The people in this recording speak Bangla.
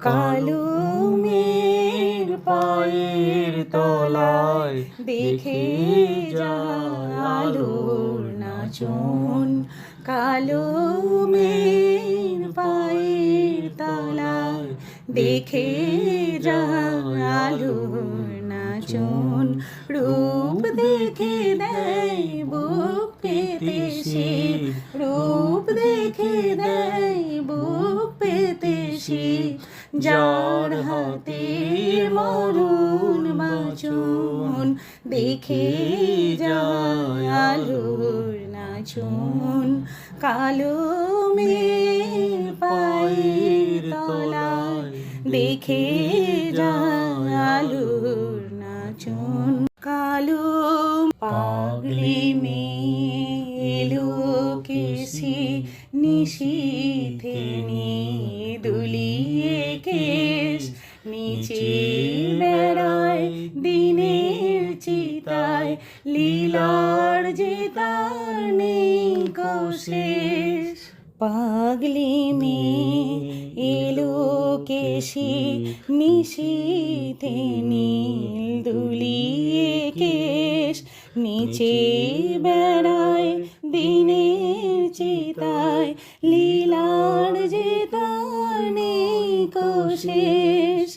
কালো মের পায়ের তলায় দেখে আলোর নাচন। কালো মের পায়ের তলায় দেখে আলোর নাচন। রূপ দেখে দেয় বুক পেতে রূপ দেখে দেয় বুক পেতে শিব যার হাতে মরুন বাচন দেখে যায় আলোর নাচন। কালো মের পায়ের তলায় দেখে যায় আলোর নাচন। কালো পাগলি মেলো কেসি নিশীথে দুলিয়ে কেশ, নিচে বেড়ায় দিনের চিতায়, লীলার যে তার নেই কোশেষ পাগলি মেয়ে, এলো কেশি, নিশীথে দুলিয়ে কেশ, নিচে বেড়ায় লীলার যে তার নেই কোশেষ